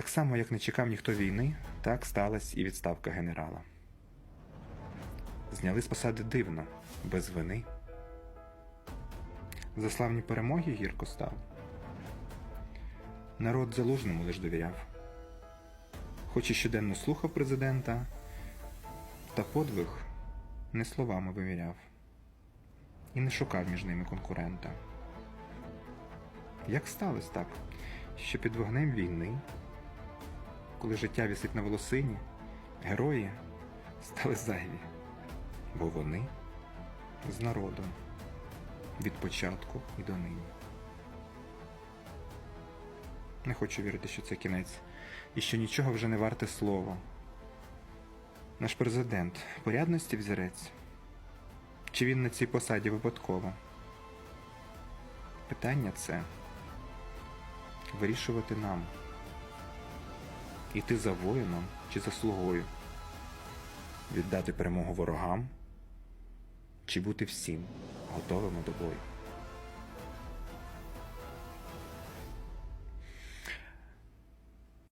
Так само, як не чекав ніхто війни, так сталася і відставка генерала. Зняли з посади дивно, без вини. За славні перемоги гірко став. Народ залужному лиш довіряв. Хоч і щоденно слухав президента, та подвиг не словами виміряв і не шукав між ними конкурента. Як сталося так, що під вогнем війни, коли життя вісить на волосині, герої стали зайві, бо вони з народом від початку і до нині. Не хочу вірити, що це кінець, і що нічого вже не варте слово. Наш президент порядності взірець? Чи він на цій посаді випадково? Питання це вирішувати нам. Іти за воїном чи за слугою, віддати перемогу ворогам, чи бути всім готовими до бою.